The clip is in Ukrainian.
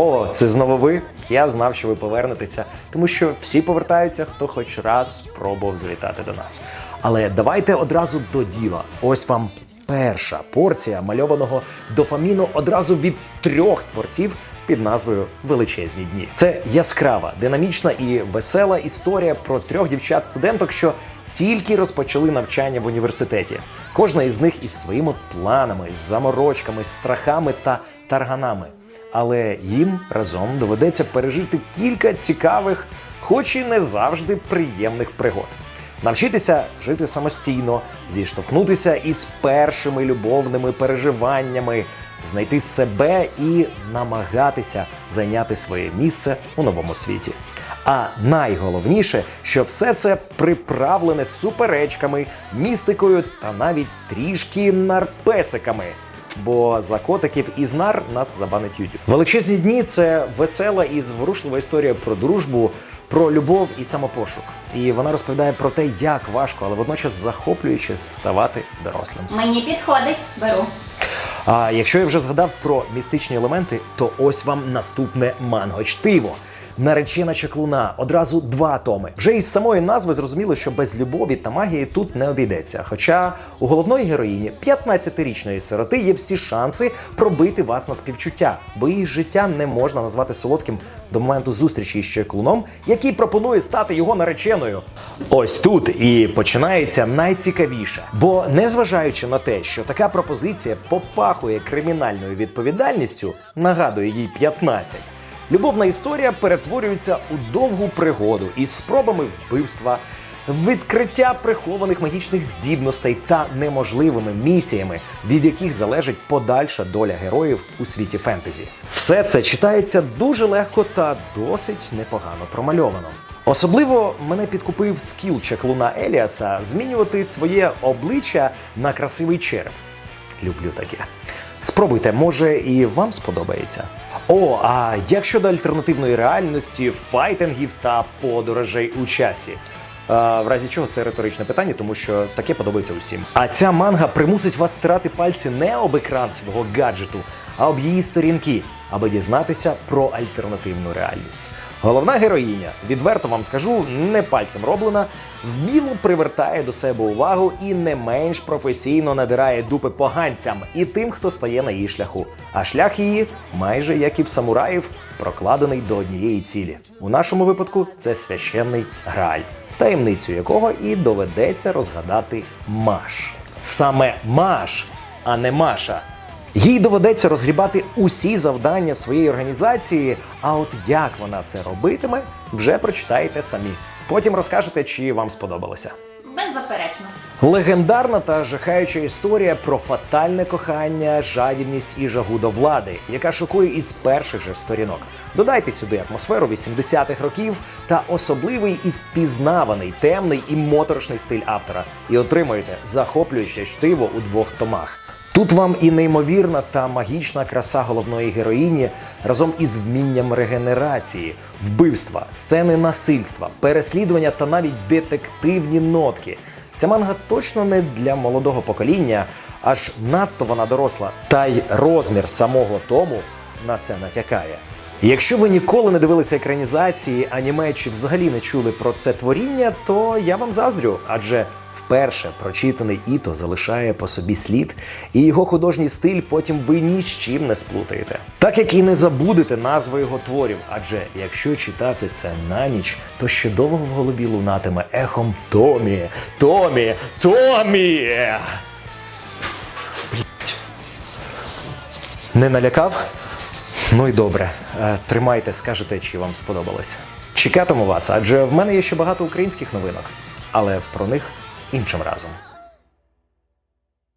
О, це знову ви. Я знав, що ви повернетеся, тому що всі повертаються, хто хоч раз спробував завітати до нас. Але давайте одразу до діла. Ось вам перша порція мальованого дофаміну одразу від трьох творців під назвою Величезні дні. Це яскрава, динамічна і весела історія про трьох дівчат-студенток, що тільки розпочали навчання в університеті. Кожна із них із своїми планами, заморочками, страхами та тарганами. Але їм разом доведеться пережити кілька цікавих, хоч і не завжди приємних пригод. Навчитися жити самостійно, зіштовхнутися із першими любовними переживаннями, знайти себе і намагатися зайняти своє місце у новому світі. А найголовніше, що все це приправлене суперечками, містикою та навіть трішки нарпесиками. Бо за котиків із нар нас забанить YouTube. Величезні дні це весела і зворушлива історія про дружбу, про любов і самопошук. І вона розповідає про те, як важко, але водночас захоплююче ставати дорослим. Мені підходить, беру. А якщо я вже згадав про містичні елементи, то ось вам наступне манго чтиво. Наречена чаклуна одразу два томи. Вже із самої назви зрозуміло, що без любові та магії тут не обійдеться. Хоча у головної героїні 15-річної сироти є всі шанси пробити вас на співчуття, бо її життя не можна назвати солодким до моменту зустрічі із чаклуном, який пропонує стати його нареченою. Ось тут і починається найцікавіше. Бо незважаючи на те, що така пропозиція попахує кримінальною відповідальністю, нагадує їй 15, Любовна історія перетворюється у довгу пригоду із спробами вбивства, відкриття прихованих магічних здібностей та неможливими місіями, від яких залежить подальша доля героїв у світі фентезі. Все це читається дуже легко та досить непогано промальовано. Особливо мене підкупив скіл чаклуна Еліаса змінювати своє обличчя на красивий череп. Люблю таке. Спробуйте, може і вам сподобається. О, а як щодо альтернативної реальності, файтингів та подорожей у часі? В разі чого це риторичне питання, тому що таке подобається усім. А ця манга примусить вас стирати пальці не об екран свого гаджету, а об її сторінки, аби дізнатися про альтернативну реальність. Головна героїня, відверто вам скажу, не пальцем роблена, вміло привертає до себе увагу і не менш професійно надирає дупи поганцям і тим, хто стає на її шляху. А шлях її, майже як і в самураїв, прокладений до однієї цілі. У нашому випадку це священний грааль, таємницю якого і доведеться розгадати Маш. Саме Маш, а не Маша. Їй доведеться розгрібати усі завдання своєї організації. А от як вона це робитиме, вже прочитаєте самі. Потім розкажете, чи вам сподобалося. Беззаперечно. Легендарна та жахаюча історія про фатальне кохання, жадібність і жагу до влади, яка шокує із перших же сторінок. Додайте сюди атмосферу 80-х років та особливий і впізнаваний темний і моторошний стиль автора, і отримуєте захоплююче чтиво у двох томах. Тут вам і неймовірна та магічна краса головної героїні разом із вмінням регенерації, вбивства, сцени насильства, переслідування та навіть детективні нотки. Ця манга точно не для молодого покоління, аж надто вона доросла. Та й розмір самого тому на це натякає. Якщо ви ніколи не дивилися екранізації, аніме чи взагалі не чули про це творіння, то я вам заздрю, адже вперше прочитаний Іто залишає по собі слід, і його художній стиль потім ви ні з чим не сплутаєте. Так як і не забудете назви його творів, адже якщо читати це на ніч, то ще довго в голові лунатиме ехом Томі, Томі, Томі. Не налякав? Ну і добре. Е, Тримайте, скажете, чи вам сподобалось. Чекатиму вас, адже в мене є ще багато українських новинок, але про них іншим разом.